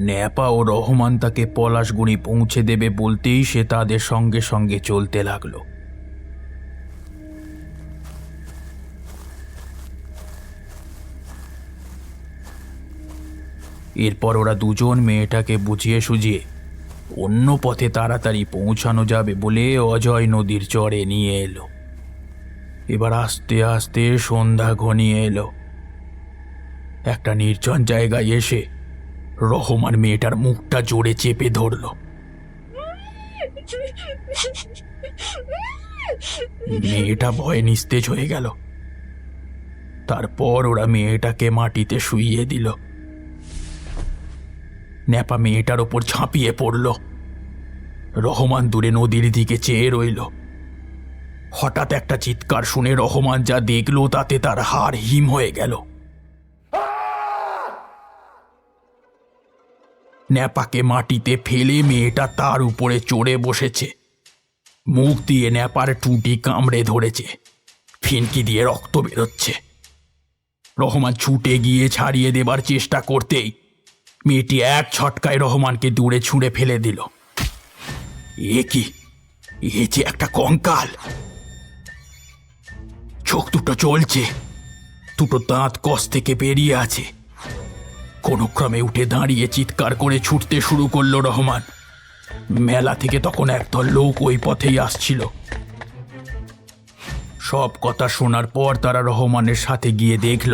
Nappa ও রহমান তাকে পলাশগুড়ি পৌঁছে দেবে বলতেই সে তাদের সঙ্গে সঙ্গে চলতে লাগল। এরপর ওরা দুজন মেয়েটাকে বুঝিয়ে সুঝিয়ে অন্য পথে তাড়াতাড়ি পৌঁছানো যাবে বলে অজয় নদীর চরে নিয়ে এলো। এবার আস্তে আস্তে সন্ধ্যা ঘনিয়ে এলো। একটা নির্জন জায়গায় এসে রহমান মেয়েটার মুখটা জোরে চেপে ধরল। মেয়েটা ভয়ে নিস্তেজ হয়ে গেল। তারপর ওরা মেয়েটাকে মাটিতে শুইয়ে দিল। ন্যাপা মেয়েটার ওপর ঝাঁপিয়ে পড়ল। রহমান দূরে নদীর দিকে চেয়ে রইল। হঠাৎ একটা চিৎকার শুনে রহমান যা দেখল তাতে তার হাড় হিম হয়ে গেল। ন্যাপাকে মাটিতে ফেলে মেয়েটা তার উপরে চড়ে বসেছে। মুখ দিয়ে ন্যাপার টুটি কামড়ে ধরেছে। ফিনকি দিয়ে রক্ত বেরোচ্ছে। রহমান ছুটে গিয়ে ছাড়িয়ে দেবার চেষ্টা করতেই মেয়েটি এক ছটকায় রহমানকে দূরে ছুঁড়ে ফেলে দিল। এ কি? এ যে একটা কঙ্কাল! চোখ দুটো চলছে। দুটো দাঁত কস থেকে বেরিয়ে আছে। কোনো ক্রমে উঠে দাঁড়িয়ে চিৎকার করে ছুটতে শুরু করল রহমান। মেলা থেকে তখন একদল লোক ওই পথেই আসছিল। সব কথা শোনার পর তারা রহমানের সাথে গিয়ে দেখল,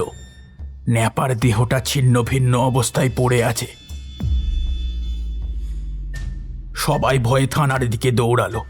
ন্যাপার দেহটা ছিন্ন ভিন্ন অবস্থায় পড়ে আছে। সবাই ভয়ে থানার দিকে দৌড়ালো।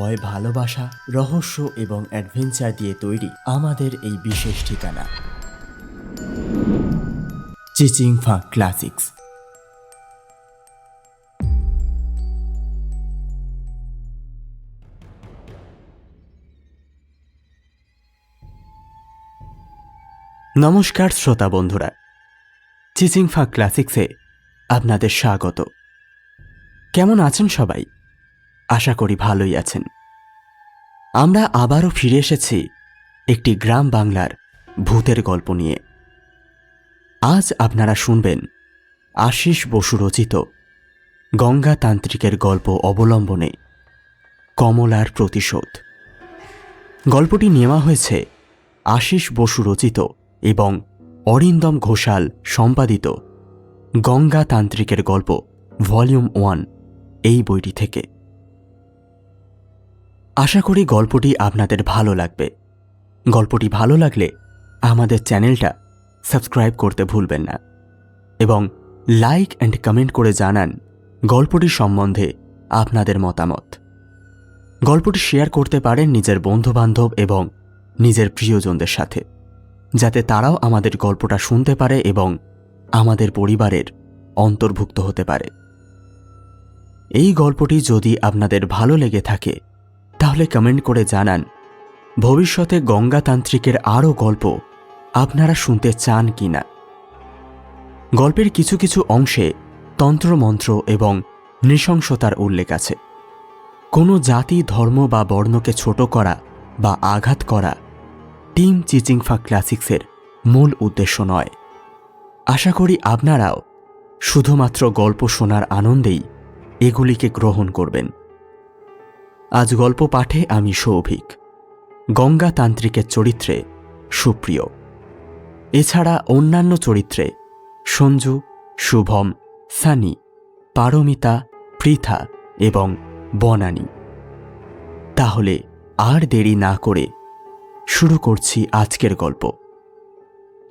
ভয়, ভালোবাসা, রহস্য এবং অ্যাডভেঞ্চার দিয়ে তৈরি আমাদের এই বিশেষ ঠিকানা। চিচিং ফা ক্লাসিক্স নমস্কার শ্রোতা বন্ধুরা, চিচিংফা ক্লাসিক্সে আপনাদের স্বাগত। কেমন আছেন সবাই? আশা করি ভালোই আছেন। আমরা আবারও ফিরে এসেছি একটি গ্রাম বাংলার ভূতের গল্প নিয়ে। আজ আপনারা শুনবেন আশিস বসু রচিত গঙ্গাতান্ত্রিকের গল্প অবলম্বনে কমলার প্রতিশোধ। গল্পটি নেওয়া হয়েছে আশিস বসু রচিত এবং অরিন্দম ঘোষাল সম্পাদিত গঙ্গাতান্ত্রিকের গল্প ভলিউম ওয়ান এই বইটি থেকে। আশা করি গল্পটি আপনাদের ভালো লাগবে। গল্পটি ভালো লাগলে আমাদের চ্যানেলটা সাবস্ক্রাইব করতে ভুলবেন না এবং লাইক অ্যান্ড কমেন্ট করে জানান গল্পটি সম্বন্ধে আপনাদের মতামত। গল্পটি শেয়ার করতে পারেন নিজের বন্ধুবান্ধব এবং নিজের প্রিয়জনদের সাথে, যাতে তারাও আমাদের গল্পটা শুনতে পারে এবং আমাদের পরিবারের অন্তর্ভুক্ত হতে পারে। এই গল্পটি যদি আপনাদের ভালো লেগে থাকে তাহলে কমেন্ট করে জানান। ভবিষ্যতে গঙ্গাতান্ত্রিকের আরও গল্প আপনারা শুনতে চান কি না? গল্পের কিছু কিছু অংশে তন্ত্রমন্ত্র এবং নৃশংসতার উল্লেখ আছে। কোনো জাতি, ধর্ম বা বর্ণকে ছোট করা বা আঘাত করা টিম চিচিংফা ক্লাসিক্সের মূল উদ্দেশ্য নয়। আশা করি আপনারাও শুধুমাত্র গল্প শোনার আনন্দেই এগুলিকে গ্রহণ করবেন। আজ গল্প পাঠে আমি সৌভিক। গঙ্গাতান্ত্রিকের চরিত্রে সুপ্রিয়। এছাড়া অন্যান্য চরিত্রে সঞ্জু, শুভম, সানি, পারমিতা, পৃথা এবং বনানী। তাহলে আর দেরি না করে শুরু করছি আজকের গল্প।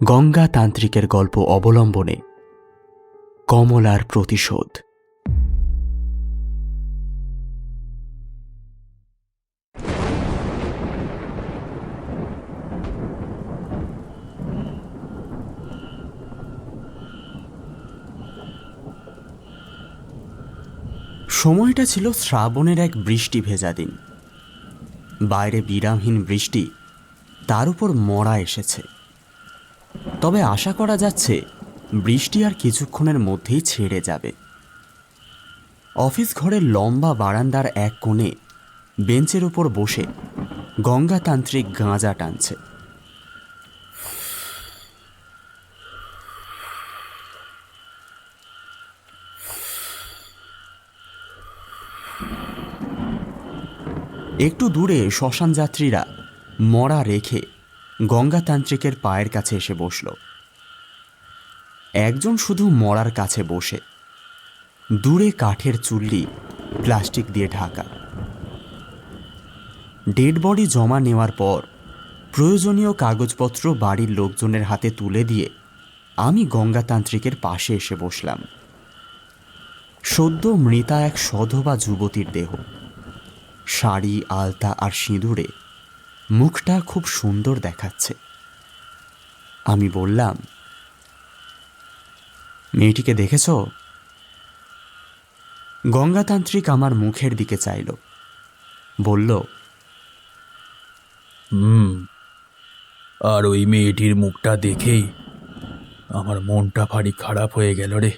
গঙ্গাতান্ত্রিকের গল্প অবলম্বনে কমলার প্রতিশোধ। সময়টা ছিল শ্রাবণের এক বৃষ্টি ভেজা দিন। বাইরে বিরামহীন বৃষ্টি তার উপর মরা এসেছে। তবে আশা করা যাচ্ছে, বৃষ্টি আর কিছুক্ষণের মধ্যেই ছেড়ে যাবে। অফিস ঘরের লম্বা বারান্দার এক কোণে বেঞ্চের উপর বসে গঙ্গাতান্ত্রিক গাঁজা টানছে। একটু দূরে শ্মশান যাত্রীরা মরা রেখে গঙ্গাতান্ত্রিকের পায়ের কাছে এসে বসল। একজন শুধু মরার কাছে বসে। দূরে কাঠের চুল্লি, প্লাস্টিক দিয়ে ঢাকা। ডেড বডি জমা নেওয়ার পর প্রয়োজনীয় কাগজপত্র বাড়ির লোকজনের হাতে তুলে দিয়ে আমি গঙ্গাতান্ত্রিকের পাশে এসে বসলাম। সদ্য মৃতা এক সধবা যুবতীর দেহ। শাড়ি, আলতা আর সিঁদুরে মুখটা খুব সুন্দর দেখাচ্ছে। আমি বললাম, মেয়েটিকে দেখেছ? গঙ্গাতান্ত্রিক আমার মুখের দিকে চাইল। বলল, হুম, আর ওই মেয়েটির মুখটা দেখেই আমার মনটা ভারী খারাপ হয়ে গেল রে।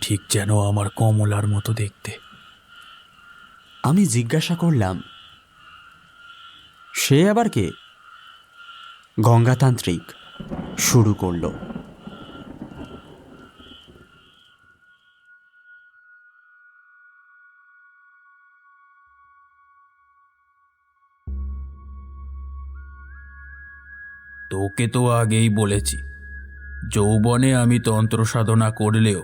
ঠিক যেন আমার কমলার মতো দেখতে। আমি জিজ্ঞাসা করলাম, সে আবার কে? গঙ্গাতান্ত্রিক শুরু করল, তোকে তো আগেই বলেছি, যৌবনে আমি তন্ত্র সাধনা করলেও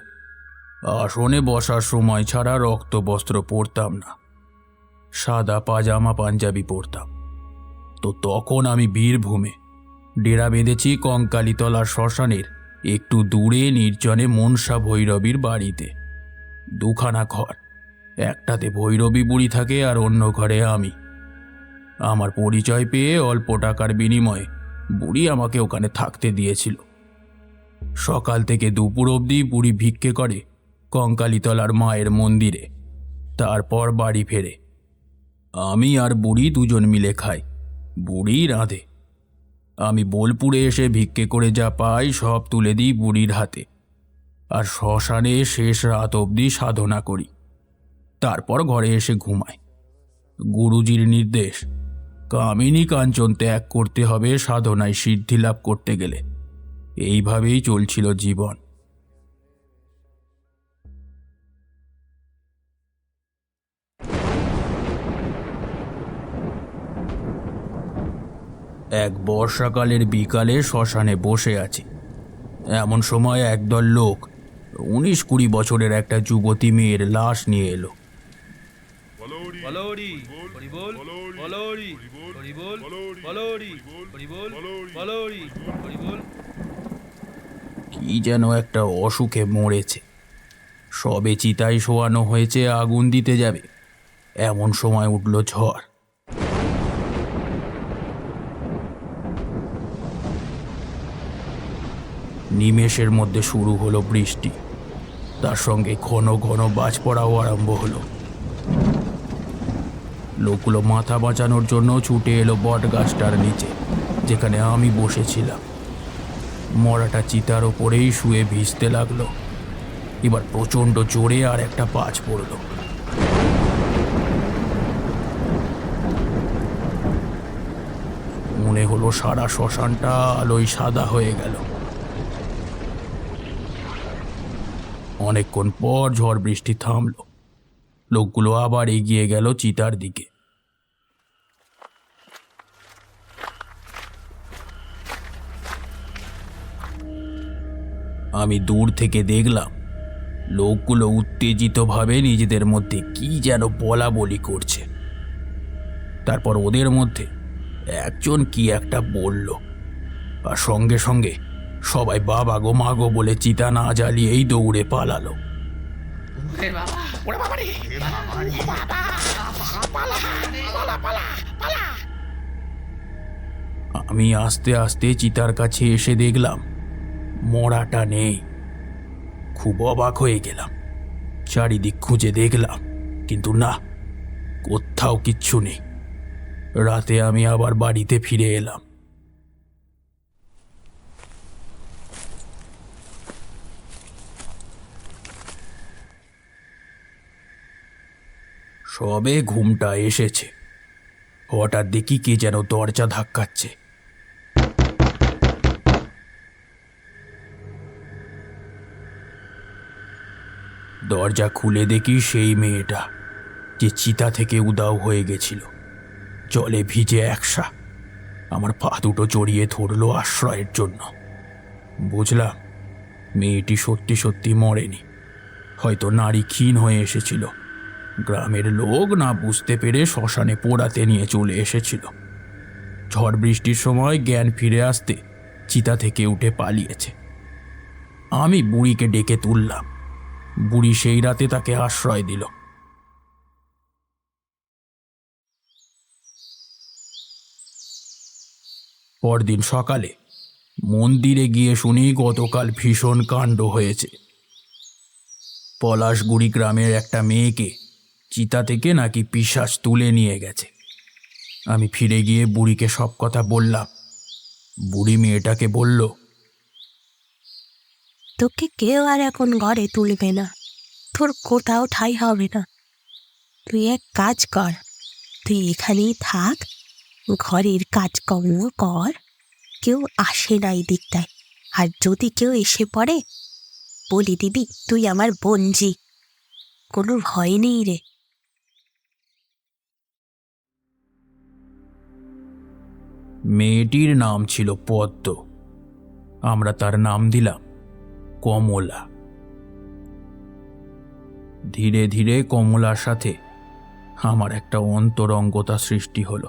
আসনে বসার সময় ছাড়া রক্ত বস্ত্র পরতাম না। সাদা পাজামা পাঞ্জাবি পরতাম। তো তখন আমি বীরভূমে ডেরা বেঁধেছি কঙ্কালীতলার শ্মশানের একটু দূরে নির্জনে মনসা ভৈরবীর বাড়িতে। দুখানা ঘর, একটাতে ভৈরবী বুড়ি থাকে আর অন্য ঘরে আমি। আমার পরিচয় পেয়ে অল্প টাকার বিনিময়ে বুড়ি আমাকে ওখানে থাকতে দিয়েছিল। সকাল থেকে দুপুর অবধি বুড়ি ভিক্ষে করে কঙ্কালীতলার মায়ের মন্দিরে, তারপর বাড়ি ফেরে। আমি আর বুড়ি দুজন মিলে খাই, বুড়ি রাঁধে। আমি বোলপুরে এসে ভিক্ষে করে যা পাই সব তুলে দিই বুড়ির হাতে, আর শ্মশানে শেষ রাত অবধি সাধনা করি। তারপর ঘরে এসে ঘুমাই। গুরুজির নির্দেশ, কামিনী কাঞ্চন ত্যাগ করতে হবে সাধনায় সিদ্ধি লাভ করতে গেলে। এইভাবেই চলছিল জীবন। এক বর্ষাকালের বিকালে শ্মশানে বসে আছি। এমন সময় একদল লোক উনিশ কুড়ি বছরের একটা যুবতী মেয়ের লাশ নিয়ে এলো। কি যেন একটা অসুখে মরেছে। সবে চিতায় শোয়ানো হয়েছে আগুন দিতে যাবে। এমন সময় উঠল ঝড়। নিমেষের মধ্যে শুরু হলো বৃষ্টি। তার সঙ্গে ঘন ঘন বাজ পড়াও আরম্ভ হলো। লোকগুলো মাথা বাঁচানোর জন্য ছুটে এলো বট গাছটার নিচে, যেখানে আমি বসেছিলাম। মরাটা চিতার ওপরেই শুয়ে ভিজতে লাগল। এবার প্রচণ্ড জোরে আর একটা পাঁচ পড়ল। মনে হলো সারা শ্মশানটা আলোয় সাদা হয়ে গেল। অনেকক্ষণ পর ঝড় বৃষ্টি থামল। লোকগুলো আবার এগিয়ে গেল চিতার দিকে। আমি দূর থেকে দেখলাম, লোকগুলো উত্তেজিতভাবে নিজেদের মধ্যে কি যেন বলা বলি করছে। তারপর ওদের মধ্যে একজন কি একটা বলল, আর সঙ্গে সঙ্গে সবাই বাবা গো মা গো বলে চিতা না জ্বালিয়েই দৌড়ে পালালো। আমি আস্তে আস্তে চিতার কাছে এসে দেখলাম মরাটা নেই। খুব অবাক হয়ে গেলাম। চারিদিক খুঁজে দেখলাম কিন্তু না কোথাও কিচ্ছু নেই। রাতে আমি আবার বাড়িতে ফিরে এলাম। সবে ঘুমটা এসেছে। হঠাৎ দেখি কে যেন দরজা ধাক্কাচ্ছে। দরজা খুলে দেখি সেই মেয়েটা, যে চিতা থেকে উদাও হয়ে গেছিল। জলে ভিজে একসা। আমার পা দুটো জড়িয়ে ধরলো আশ্রয়ের জন্য। বুঝলাম, মেয়েটি সত্যি সত্যি মরেনি। হয়তো নারী ক্ষীণ হয়ে এসেছিল। গ্রামের লোক না বুঝতে পেরে শ্মশানে পোড়াতে নিয়ে চলে এসেছিল। ঝড় বৃষ্টির সময় জ্ঞান ফিরে আসতে চিতা থেকে উঠে পালিয়েছে। আমি বুড়িকে ডেকে তুললাম। বুড়ি সেই রাতে তাকে আশ্রয় দিল। পরদিন সকালে মন্দিরে গিয়ে শুনি গতকাল ভীষণ কাণ্ড হয়েছে। পলাশগুড়ি গ্রামের একটা মেয়েকে চিতা থেকে নাকি পিশাচ তুলে নিয়ে গেছে। আমি ফিরে গিয়ে বুড়িকে সব কথা বললাম। বুড়ি মেয়েটাকে বলল, তোকে কেউ আর এখন ঘরে তুলবে না। তোর কোথাও ঠাই হবে না। তুই এক কাজ কর। তুই এখানেই থাক। ঘরের কাজকর্ম কর। কেউ আসে না এই দিকটায়। আর যদি কেউ এসে পড়ে, বলি দিবি তুই আমার বঞ্জি কোনো ভয় নেই রে। মেয়েটির নাম ছিল পদ্ম। আমরা তার নাম দিলাম কমলা। ধীরে ধীরে কমলার সাথে আমার একটা অন্তরঙ্গতা সৃষ্টি হলো।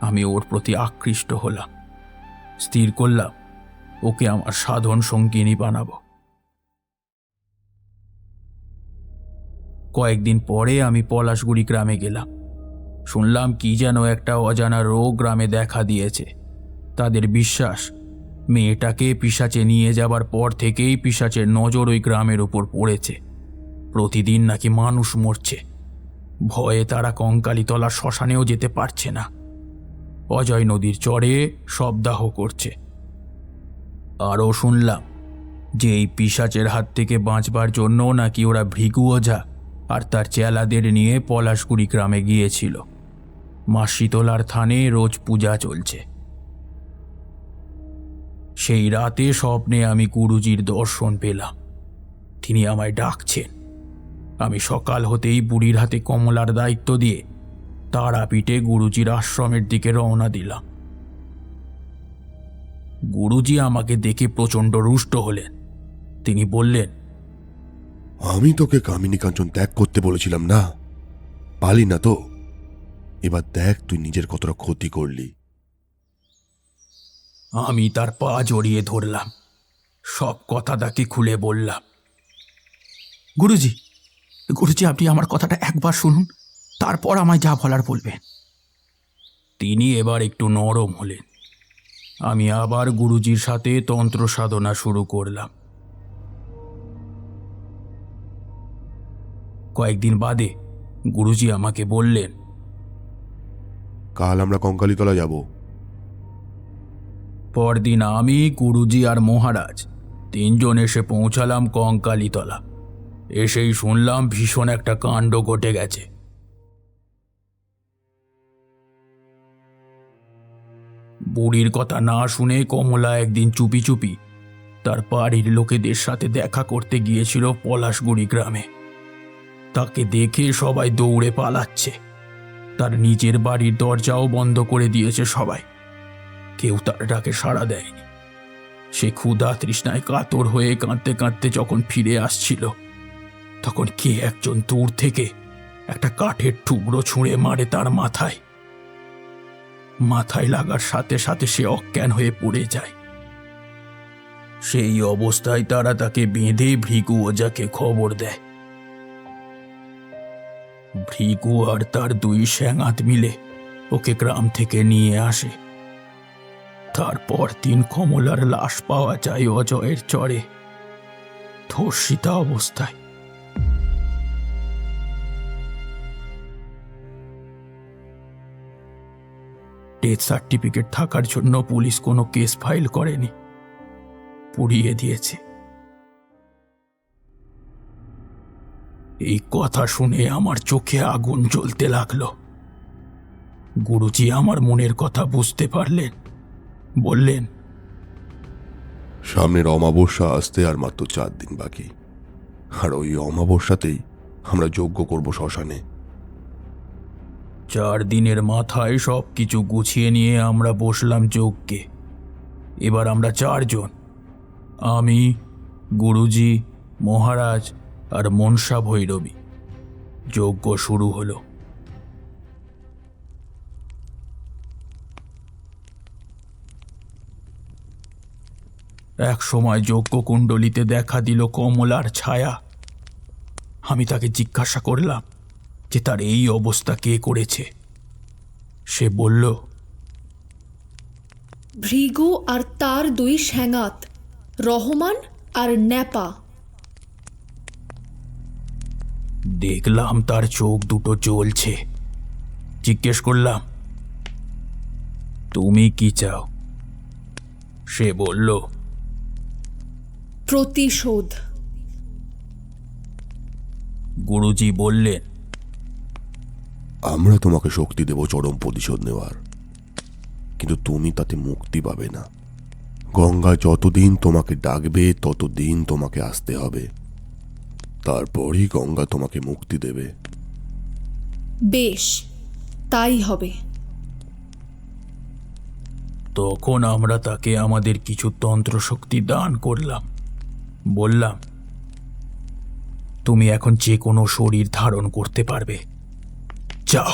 আমি ওর প্রতি আকৃষ্ট হলাম, স্থির করলাম, ওকে আমার সাধন সঙ্গিনী বানাবো। কয়েকদিন পরে আমি পলাশগুড়ি গ্রামে গেলাম। শুনলাম কি যেন একটা অজানা রোগ গ্রামে দেখা দিয়েছে। তাদের বিশ্বাস, মেয়েটাকে পিসাচে নিয়ে যাবার পর থেকেই পিসাচের নজর ওই গ্রামের উপর পড়েছে। প্রতিদিন নাকি মানুষ মরছে। ভয়ে তারা কঙ্কালীতলা শ্মশানেও যেতে পারছে না। অজয় নদীর চরে শবদাহ করছে। আরও শুনলাম যে এই পিসাচের হাত থেকে বাঁচবার জন্য নাকি ওরা ভৃগু ওঝা আর তার চেলাদের নিয়ে পলাশগুড়ি গ্রামে গিয়েছিল। মা শীতলার থানে রোজ পূজা চলছে। সেই রাতে স্বপ্নে আমি গুরুজির দর্শন পেলাম। তিনি আমায় ডাকছেন। আমি সকাল হতেই বুড়ির হাতে কমলার দায়িত্ব দিয়ে তারাপীঠে গুরুজির আশ্রমের দিকে রওনা দিলাম। গুরুজি আমাকে দেখে প্রচণ্ড রুষ্ট হলেন। তিনি বললেন, আমি তোকে কামিনী কাঞ্চন ত্যাগ করতে বলেছিলাম না? পালি না তো? এবার দেখ তুই নিজের কতটা ক্ষতি করলি। আমি তার পা জড়িয়ে ধরলাম। সব কথা তাকে খুলে বললাম। গুরুজি গুরুজি, আপনি আমার কথাটা একবার শুনুন, তারপর আমায় যা বলার বলবেন। তিনি এবার একটু নরম হলেন। আমি আবার গুরুজির সাথে তন্ত্র সাধনা শুরু করলাম। কয়েকদিন বাদে গুরুজি আমাকে বললেন কাল আমরা কঙ্কালীতলা যাব। পরদিন আমি, গুরুজি আর মহারাজ তিনজন এসে পৌঁছালাম কঙ্কালীতলা। এসেই শুনলাম ভীষণ একটা কাণ্ড ঘটে গেছে। বুড়ির কথা না শুনে কমলা একদিন চুপি চুপি তার বাড়ির লোকেদের সাথে দেখা করতে গিয়েছিল পলাশগুড়ি গ্রামে। তাকে দেখে সবাই দৌড়ে পালাচ্ছে। তার নিজের বাড়ির দরজাও বন্ধ করে দিয়েছে সবাই। কেউ তার ডাকে সাড়া দেয়নি। সে ক্ষুধা তৃষ্ণায় কাতর হয়ে কাঁদতে কাঁদতে যখন ফিরে আসছিল, তখন কে একজন দূর থেকে একটা কাঠের টুকরো ছুঁড়ে মারে তার মাথায়। মাথায় লাগার সাথে সাথে সে অজ্ঞান হয়ে পড়ে যায়। সেই অবস্থায় তারা তাকে বেঁধে ভৃগু ওজাকে খবর দেয়। ভৃগু আর তার দুই শ্যাঙাত মিলে ওকে গ্রাম থেকে নিয়ে আসে। তারপর তিন কমলার লাশ পাওয়া যায় অজয়ের চরে। ধর্ষিতা অবস্থায়। ডেথ সার্টিফিকেট থাকার জন্য পুলিশ কোনো কেস ফাইল করেনি। পুড়িয়ে দিয়েছে। এই কথা শুনে আমার চোখে আগুন জ্বলতে লাগল। গুরুজি আমার মনের কথা বুঝতে পারলেন। বললেন সামনের অমাবস্যা আসতে আর মাত্র চার দিন বাকি। আর ওই অমাবস্যাতেই আমরা যজ্ঞ করব শ্মশানে। চার দিনের মাথায় সব কিছু গুছিয়ে নিয়ে আমরা বসলাম যজ্ঞে। এবার আমরা চারজন। আমি গুরুজি মহারাজ আর মনসা ভৈরবী। যজ্ঞ শুরু হলো। এক সময় যজ্ঞ কুণ্ডলিতে দেখা দিল কমলার ছায়া। আমি তাকে জিজ্ঞাসা করলাম যে তার এই অবস্থা কে করেছে? সে বলল, ভৃগু আর তার দুই স্যাঙাত রহমান আর ন্যাপা। দেখলাম তার চোখ দুটো জ্বলছে। জিজ্ঞেস করলাম তুমি কি চাও? সে বলল প্রতিশোধ। গুরুজি বললেন আমরা তোমাকে শক্তি দেব চরম প্রতিশোধ নেওয়ার। কিন্তু তুমি তাতে মুক্তি পাবে না। গঙ্গা যতদিন তোমাকে ডাকবে ততদিন তোমাকে আসতে হবে। তারপরই গঙ্গা তোমাকে মুক্তি দেবে। বেশ তাই হবে। তখন আমরা তাকে আমাদের কিছু তন্ত্র শক্তি দান করলাম। বললাম তুমি এখন যে কোনো শরীর ধারণ করতে পারবে। যাও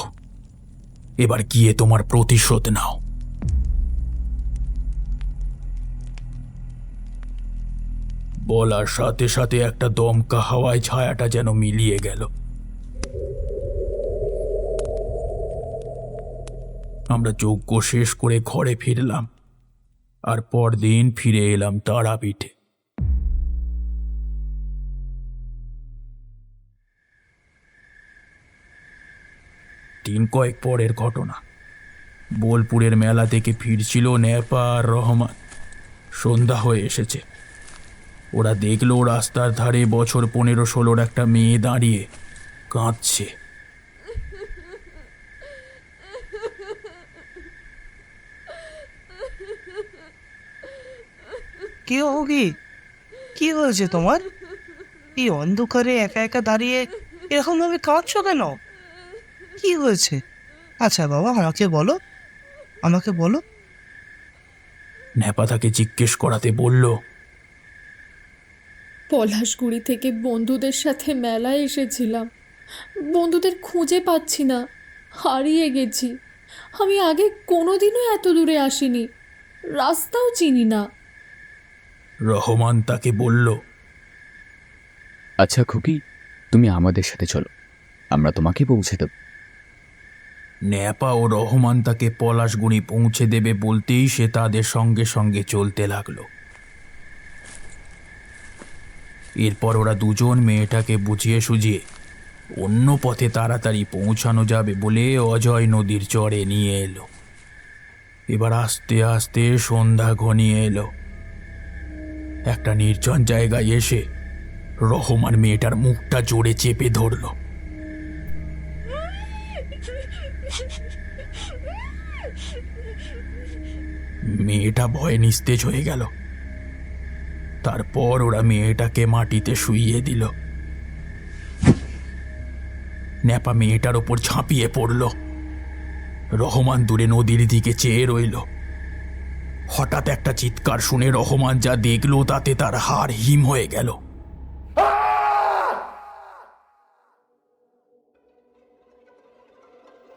এবার গিয়ে তোমার প্রতিশোধ নাও। বলার সাথে সাথে একটা দমকা হাওয়ায় ছায়াটা যেন মিলিয়ে গেল। আমরা যজ্ঞ শেষ করে ঘরে ফিরলাম আর পরদিন ফিরে এলাম তারাপীঠে। দিন কয়েক পরের ঘটনা। বোলপুরের মেলা থেকে ফিরছিল নেপা রহমান। সন্ধ্যা হয়ে এসেছে। ওরা দেখল রাস্তার ধারে বছর পনেরো ষোলোর একটা মেয়ে দাঁড়িয়ে কাঁদছে। কে হোগি কি? হয়েছে তোমার? এই অন্ধকারে একা একা দাঁড়িয়ে এরকম ভাবে কাঁদছো কেন? কি হয়েছে? আচ্ছা বাবা আমাকে বলো। আমাকে বলো। নেপা তাকে জিজ্ঞেস করাতে বলল পলাশগুড়ি থেকে বন্ধুদের সাথে মেলায় এসেছিলাম। বন্ধুদের খুঁজে পাচ্ছি না। হারিয়ে গেছি। আমি আগে কোনোদিনও এত দূরে আসিনি। রাস্তাও চিনি না। রহমান তাকে বলল আচ্ছা খুকি তুমি আমাদের সাথে চলো। আমরা তোমাকে পৌঁছে দেব। ন্যাপা ও রহমান তাকে পলাশগুড়ি পৌঁছে দেবে বলতেই সে তাদের সঙ্গে সঙ্গে চলতে লাগল। এরপর ওরা দুজন মেয়েটাকে বুঝিয়ে সুঝিয়ে অন্য পথে তাড়াতাড়ি পৌঁছানো যাবে বলে অজয় নদীর চরে নিয়ে এলো। এবার আস্তে আস্তে সন্ধ্যা ঘনিয়ে এলো। একটা নির্জন জায়গায় এসে রহমান মেয়েটার মুখটা জোরে চেপে ধরলো। মেয়েটা ভয়ে নিস্তেজ হয়ে গেল। তারপর ওরা মেয়েটাকে মাটিতে শুইয়ে দিল। ন্যাপা মেয়েটার ওপর ঝাঁপিয়ে পড়ল। রহমান দূরে নদীর দিকে চেয়ে রইল। হঠাৎ একটা চিৎকার শুনে রহমান যা দেখল তাতে তার হাড় হিম হয়ে গেল।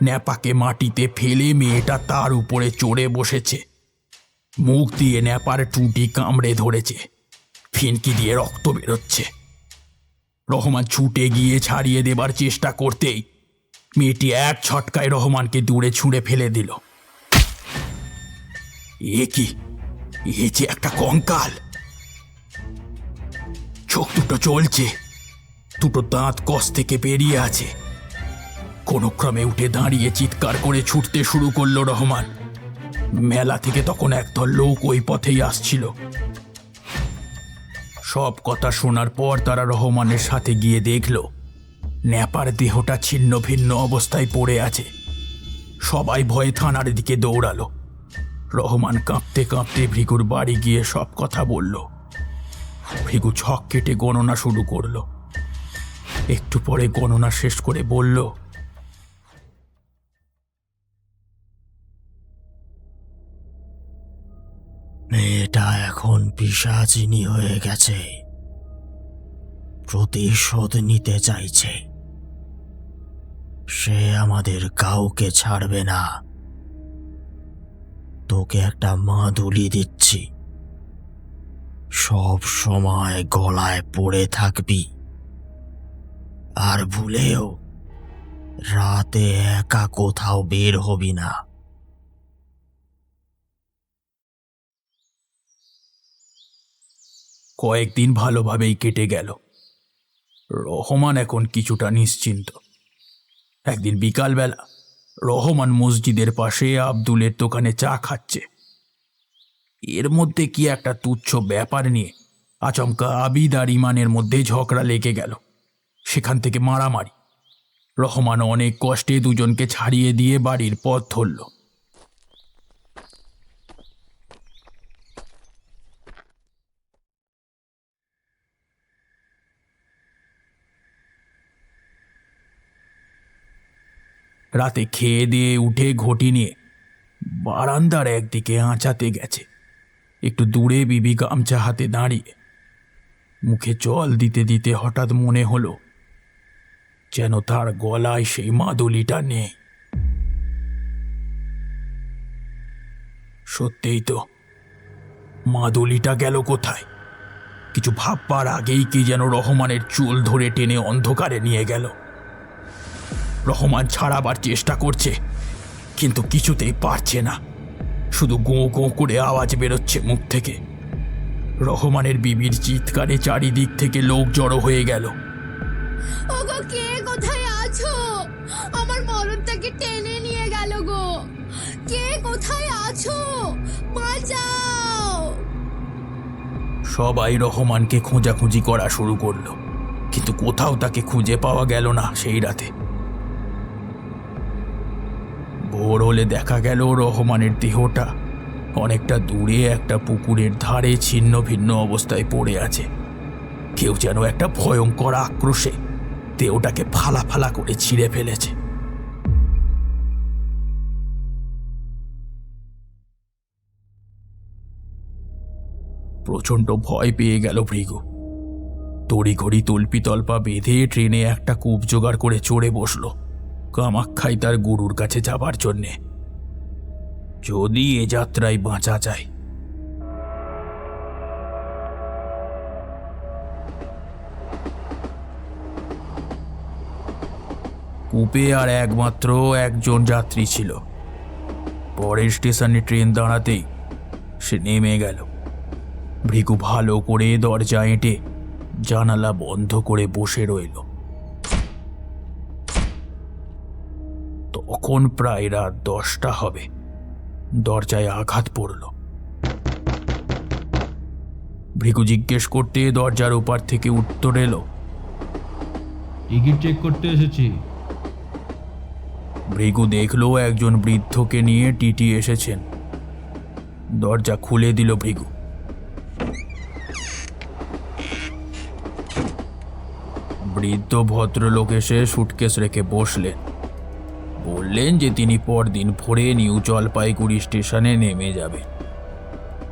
ন্যাপাকে মাটিতে ফেলে মেয়েটা তার উপরে চড়ে বসেছে। মুখ দিয়ে ন্যাপার টুটি কামড়ে ধরেছে। ফিনকি দিয়ে রক্ত বেরোচ্ছে। রহমান ছুটে গিয়ে ছাড়িয়ে দেবার চেষ্টা করতেই মেয়েটি এক ছটকায় রহমানকে দূরে ছুঁড়ে ফেলে দিল। এ কি? এ যে একটা কঙ্কাল। চোখ দুটো চলছে, দুটো দাঁত কস থেকে বেরিয়ে আছে। কোনো ক্রমে উঠে দাঁড়িয়ে চিৎকার করে ছুটতে শুরু করল রহমান। মেলা থেকে তখন একদল লোক ওই পথেই আসছিল। সব কথা শোনার পর তারা রহমানের সাথে গিয়ে দেখল, ন্যাপার দেহটা ছিন্ন ভিন্ন অবস্থায় পড়ে আছে। সবাই ভয়ে থানার দিকে দৌড়ালো। রহমান কাঁপতে কাঁপতে ভৃগুর বাড়ি গিয়ে সব কথা বলল। ভৃগু ছক কেটে গণনা শুরু করল। একটু পরে গণনা শেষ করে বলল মেয়েটা এখন পিসাচিনি হয়ে গেছে। প্রতিশোধ নিতে চাইছে। সে আমাদের কাউকে ছাড়বে না। তোকে একটা মাদুলি দিচ্ছি। সব সময় গলায় পড়ে থাকবি। আর ভুলেও রাতে একা কোথাও বের হবি না। কয়েকদিন ভালোভাবেই কেটে গেল। রহমান এখন কিছুটা নিশ্চিন্ত। একদিন বিকালবেলা রহমান মসজিদের পাশে আব্দুলের দোকানে চা খাচ্ছে। এর মধ্যে কি একটা তুচ্ছ ব্যাপার নিয়ে আচমকা আবিদ আর ইমানের মধ্যে ঝগড়া লেগে গেল। সেখান থেকে মারামারি। রহমান অনেক কষ্টে দুজনকে ছাড়িয়ে দিয়ে বাড়ির পথ ধরল। রাতে খেয়ে দিয়ে উঠে ঘটি নিয়ে বারান্দার একদিকে আঁচাতে গেছে। একটু দূরে বিবি গামছা হাতে দাঁড়িয়ে মুখে জল দিতে দিতে হঠাৎ মনে হলো যেন তার গলায় সেই মাদুলিটা নেই। সত্যিই তো মাদুলিটা গেল কোথায়? কিছু ভাববার আগেই কি যেন রহমানের চুল ধরে টেনে অন্ধকারে নিয়ে গেল। রহমান ছাড়াবার চেষ্টা করছে কিন্তু কিছুতেই পারছে না। শুধু গোঁ গোঁ করে আওয়াজ বেরোচ্ছে মুখ থেকে। রহমানের বিবির চিৎকারে চারিদিক থেকে লোক জড়ো হয়ে গেল। ওগো কে কোথায় আছো? আমার মরণটাকে টেনে নিয়ে গেল গো। কে কোথায় আছো? বাঁচাও! সবাই রহমানকে খোঁজাখুঁজি করা শুরু করল কিন্তু কোথাও তাকে খুঁজে পাওয়া গেল না সেই রাতে। ভোর হলে দেখা গেল রহমানের দেহটা। অনেকটা দূরে একটা পুকুরের ধারে ছিন্ন ভিন্ন অবস্থায় পড়ে আছে। কেউ যেন একটা ভয়ঙ্কর আক্রোশে দেহটাকে ফালা ফালা করে ছিঁড়ে ফেলেছে। প্রচণ্ড ভয় পেয়ে গেল ভৃগু। তড়িঘড়ি তল্পি তল্পা বেঁধে ট্রেনে একটা কূপ জোগাড় করে চড়ে বসল। কামাক্ষাই তার গুরুর কাছে যাবার জন্যে। যদি এ যাত্রায় বাঁচা যায়। কূপে আর একমাত্র একজন যাত্রী ছিল। পরের স্টেশনে ট্রেন দাঁড়াতেই সে নেমে গেল। ভৃগু ভালো করে দরজা এঁটে জানালা বন্ধ করে বসে রইল। তখন প্রায় রাত দশটা হবে। দরজায় আঘাত পড়ল। ভৃগু জিজ্ঞেস করতে দরজার ওপার থেকে উত্তর এলো টিকিট চেক করতে এসেছি। ভৃগু দেখল একজন বৃদ্ধকে নিয়ে টিটি এসেছেন। দরজা খুলে দিল ভৃগু। বৃদ্ধ ভদ্রলোক এসে সুটকেস রেখে বসলেন। বললেন যে তিনি পরদিন ভোরে নিউ জলপাইগুড়ি স্টেশনে নেমে যাবেন।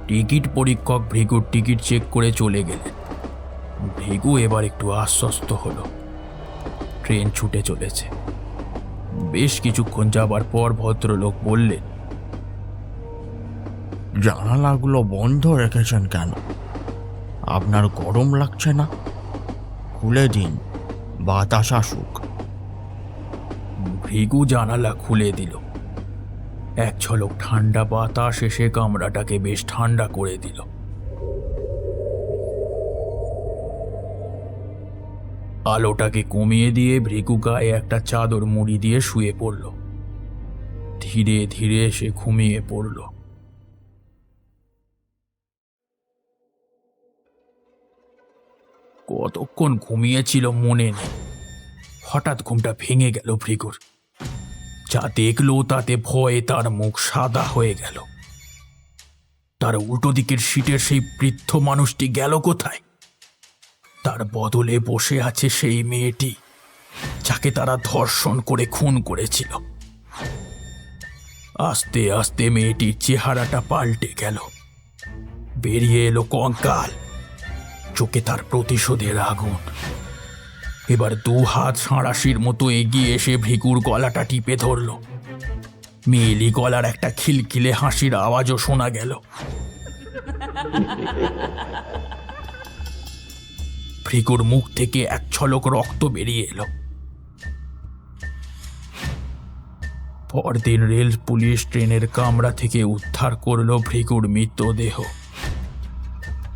টিকিট পরীক্ষক ভৃগুর টিকিট চেক করে চলে গেলেন। ভৃগু এবার একটু আশ্বস্ত হলো। ট্রেন ছুটে চলেছে। বেশ কিছুক্ষণ যাবার পর ভদ্রলোক বললেন, জানালাগুলো বন্ধ রেখেছেন কেন? আপনার গরম লাগছে না? খুলে দিন, বাতাস আসুক। ভৃগু জানালা খুলে দিল। এক ঝলক ঠান্ডা বাতাস এসে কামরাটাকে বেশ ঠান্ডা করে দিল। আলোটাকে কমিয়ে দিয়ে ভৃগু গায়ে একটা চাদর মুড়ি দিয়ে শুয়ে পড়ল। ধীরে ধীরে সে ঘুমিয়ে পড়ল। কতক্ষণ ঘুমিয়েছিল মনে নেই। হঠাৎ ঘুমটা ভেঙে গেল ভৃগুর। যা দেখল তাতে ভয়ে তার মুখ সাদা হয়ে গেল। তার উল্টো দিকের সিটের সেই বৃদ্ধ মানুষটি গেল কোথায়? তার বদলে বসে আছে সেই মেয়েটি, যাকে তারা ধর্ষণ করে খুন করেছিল। আস্তে আস্তে মেয়েটির চেহারাটা পাল্টে গেল। বেরিয়ে এলো কঙ্কাল। চোখে তার প্রতিশোধের আগুন। এবার দু হাত সাঁড়াশির মতো এগিয়ে এসে ভৃগুর গলাটা টিপে ধরল। মেয়েলি গলার একটা খিলখিলে হাসির আওয়াজও শোনা গেল। ভৃগুর মুখ থেকে এক ছলক রক্ত বেরিয়ে এলো। পরদিন রেল পুলিশ ট্রেনের কামরা থেকে উদ্ধার করল ভৃগুর মৃতদেহ।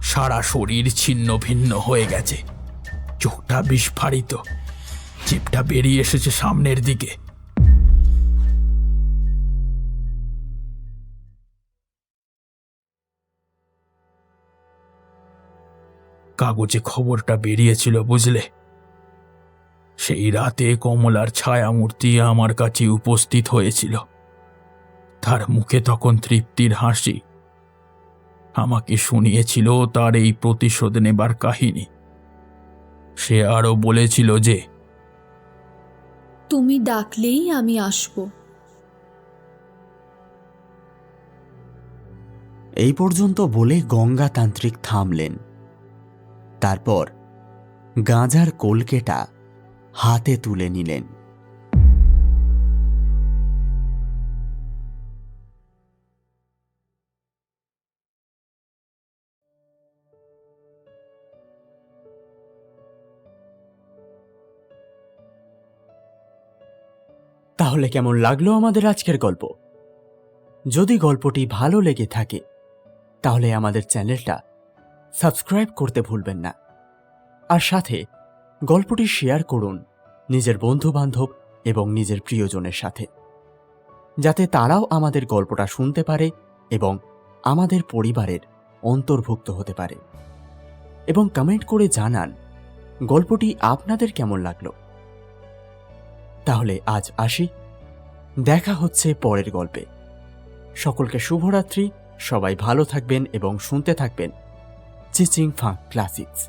সারা শরীর ছিন্ন ভিন্ন হয়ে গেছে। চোখটা বিস্ফারিত। জিপটা বেরিয়ে এসেছে সামনের দিকে। কাগজে খবরটা বেরিয়েছিল, বুঝলে? সেই রাতে কমলার ছায়ামূর্তি আমার কাছে উপস্থিত হয়েছিল। তার মুখে তখন তৃপ্তির হাসি। আমাকে শুনিয়েছিল তার এই প্রতিশোধ নেবার কাহিনী। সে আরও বলেছিল যে তুমি ডাকলেই আমি আসব। এই পর্যন্ত বলে গঙ্গা তান্ত্রিক থামলেন। তারপর গাঁজার কোলকেটা হাতে তুলে নিলেন। তাহলে কেমন লাগল আমাদের আজকের গল্প? যদি গল্পটি ভালো লেগে থাকে, তাহলে আমাদের চ্যানেলটা সাবস্ক্রাইব করতে ভুলবেন না। আর সাথে গল্পটি শেয়ার করুন নিজের বন্ধু বান্ধব এবং নিজের প্রিয়জনের সাথে। যাতে তারাও আমাদের গল্পটা শুনতে পারে এবং আমাদের পরিবারের অন্তর্ভুক্ত হতে পারে। এবং কমেন্ট করে জানান, গল্পটি আপনাদের কেমন লাগল? তাহলে আজ আসি। দেখা হচ্ছে পরের গল্পে। সকলকে শুভরাত্রি, সবাই ভালো থাকবেন এবং শুনতে থাকবেন। চিচিং ফাং ক্লাসিক্স।